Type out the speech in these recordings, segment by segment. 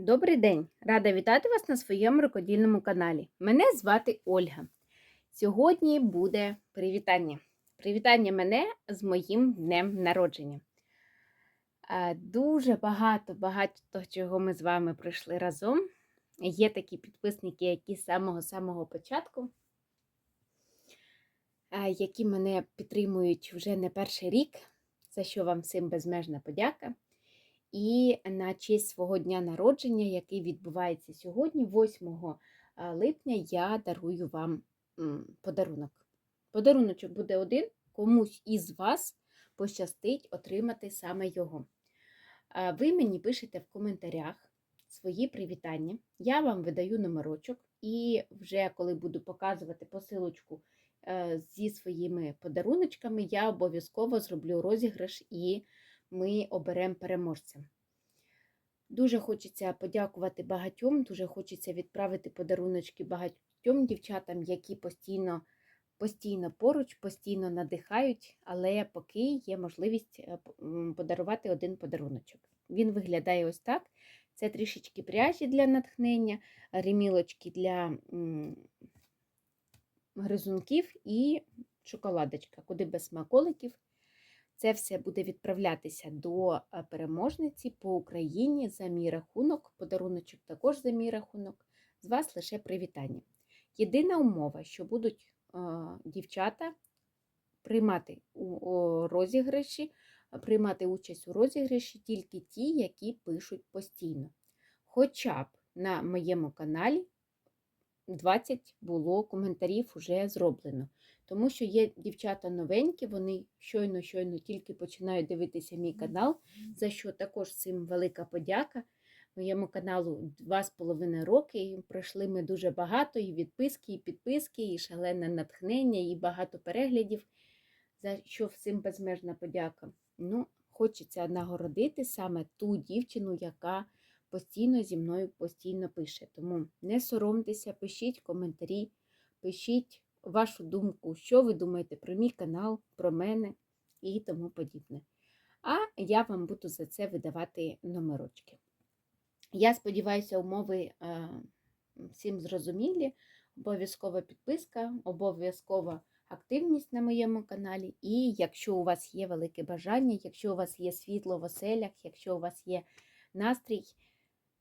Добрий день! Рада вітати вас на своєму рукодільному каналі. Мене звати Ольга. Сьогодні буде привітання. Привітання мене з моїм днем народження. Дуже багато, багато чого ми з вами пройшли разом. Є такі підписники, які з самого-самого початку, які мене підтримують вже не перший рік, за що вам всім безмежна подяка. І на честь свого дня народження, який відбувається сьогодні, 8 липня, я дарую вам подарунок. Подаруночок буде один, комусь із вас пощастить отримати саме його. Ви мені пишете в коментарях свої привітання. Я вам видаю номерочок, і вже коли буду показувати посилочку е, зі своїми подаруночками, я обов'язково зроблю розіграш і ми оберемо переможця. Дуже хочеться подякувати багатьом, дуже хочеться відправити подаруночки багатьом дівчатам, які постійно постійно поруч, постійно надихають, але поки є можливість е, подарувати один подаруночок. Він виглядає ось так. Це трішечки пряжі для натхнення, ремілочки для гризунків і шоколадочка, куди без смаколиків. Це все буде відправлятися до переможниці по Україні за мій рахунок, подаруночок також за мій рахунок. З вас лише привітання. Єдина умова, що будуть дівчата приймати у розіграші, приймати участь у розіграші тільки ті, які пишуть постійно. Хоча б на моєму каналі 20 було коментарів вже зроблено. Тому що є дівчата новенькі, вони щойно-щойно тільки починають дивитися мій канал, за що також цим велика подяка. Моєму каналу 2,5 роки, і пройшли ми дуже багато і відписки, і підписки, і шалене натхнення, і багато переглядів, за що всім безмежна подяка. Ну, Хочеться нагородити саме ту дівчину, яка постійно зі мною постійно пише. Тому не соромтеся, пишіть коментарі, пишіть вашу думку, що ви думаєте про мій канал, про мене і тому подібне. А я вам буду за це видавати номерочки. Я сподіваюся, умови е, всім зрозумілі. Обов'язкова підписка, обов'язкова активність на моєму каналі. І якщо у вас є велике бажання, якщо у вас є світло в оселях, якщо у вас є настрій,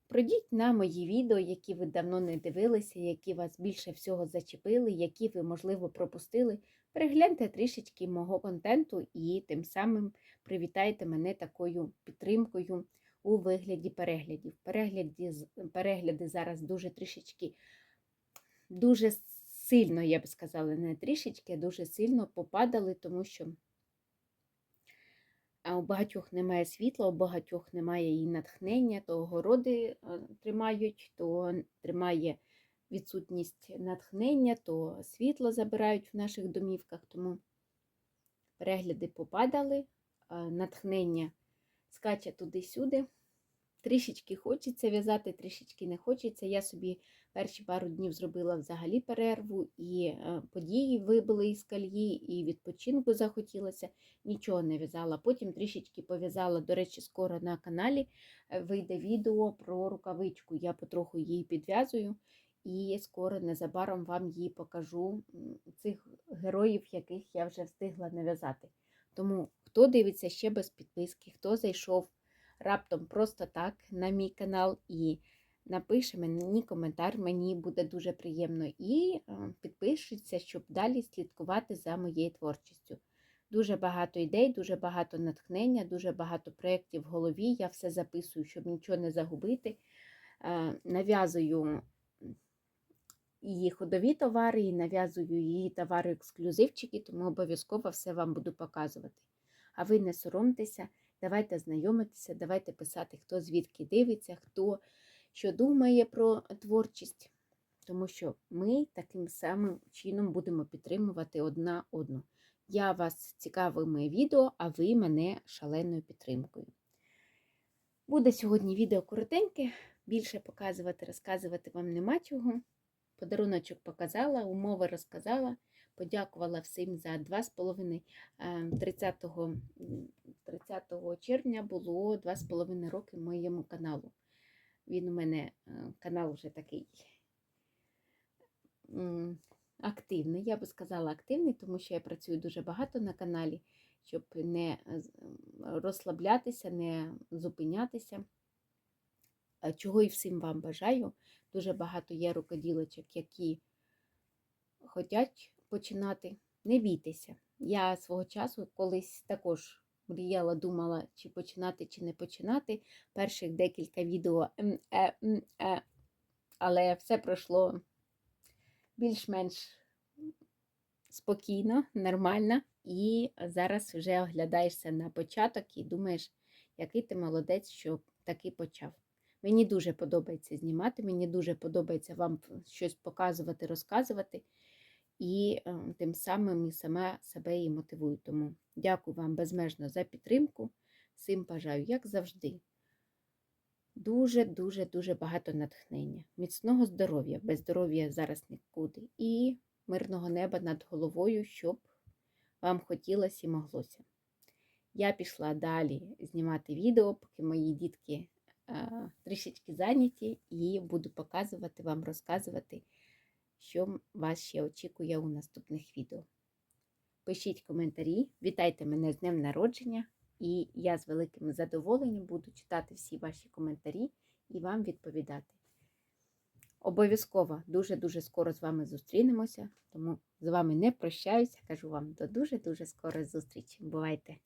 Пройдіть на мої відео, які ви давно не дивилися, які вас більше всього зачепили, які ви, можливо, пропустили. Перегляньте трішечки мого контенту і тим самим привітайте мене такою підтримкою у вигляді переглядів. Перегляди, перегляди зараз дуже трішечки, дуже сильно, я б сказала, не трішечки, а дуже сильно попадали, тому що. А у багатьох немає світла, у багатьох немає і натхнення, то огороди е, тримають, то тримає відсутність натхнення, то світло забирають в наших домівках, тому перегляди попадали, натхнення скаче туди-сюди. Трішечки хочеться в'язати, трішечки не хочеться. Я собі перші пару днів зробила взагалі перерву, і е, події вибили із кальї, і відпочинку захотілося, нічого не в'язала. Потім трішечки пов'язала, до речі, скоро на каналі е, вийде відео про рукавичку. Я потроху її підв'язую, і скоро незабаром вам її покажу цих героїв, яких я вже встигла нав'язати. Тому, хто дивиться ще без підписки, хто зайшов раптом просто так на мій канал і напише мені коментар, мені буде дуже приємно. І е, підпишіться, щоб далі слідкувати за моєю творчістю. Дуже багато ідей, дуже багато натхнення, дуже багато проєктів в голові. Я все записую, щоб нічого не загубити. Е, нав'язую її ходові товари, і нав'язую її товари-ексклюзивчики, тому обов'язково все вам буду показувати. А ви не соромтеся, давайте знайомитися, давайте писати, хто звідки дивиться, хто що думає про творчість, тому що ми таким самим чином будемо підтримувати одна одну. Я вас цікавими відео, а ви мене шаленою підтримкою. Буде сьогодні відео коротеньке, більше показувати, розказувати вам нема чого. Подаруночок показала, умови розказала, подякувала всім за 2,5 30 30 червня було 2,5 роки моєму каналу. Він у мене е, канал вже такий активний, я би сказала, активний, тому що я працюю дуже багато на каналі, щоб не е, розслаблятися, не зупинятися. Чого і всім вам бажаю. Дуже багато є рукоділочок, які хочуть починати. Не бійтеся. Я свого часу колись також мріяла, думала, чи починати, чи не починати. Перших декілька відео, е, е, але все пройшло більш-менш спокійно, нормально. І зараз вже оглядаєшся на початок і думаєш, який ти молодець, що таки почав. Мені дуже подобається знімати, мені дуже подобається вам щось показувати, розказувати. І е, тим самим і сама себе і мотивую. Тому дякую вам безмежно за підтримку. Всім бажаю, як завжди. Дуже, дуже, дуже багато натхнення, міцного здоров'я, без здоров'я зараз нікуди, і мирного неба над головою, щоб вам хотілося і моглося. Я пішла далі знімати відео, поки мої дітки е, трішечки зайняті, і буду показувати вам, розказувати, що вас ще очікує у наступних відео. Пишіть коментарі, вітайте мене з днем народження, і я з великим задоволенням буду читати всі ваші коментарі і вам відповідати. Обов'язково дуже-дуже скоро з вами зустрінемося, тому з вами не прощаюся. Кажу вам до дуже-дуже скорої зустрічі. Бувайте!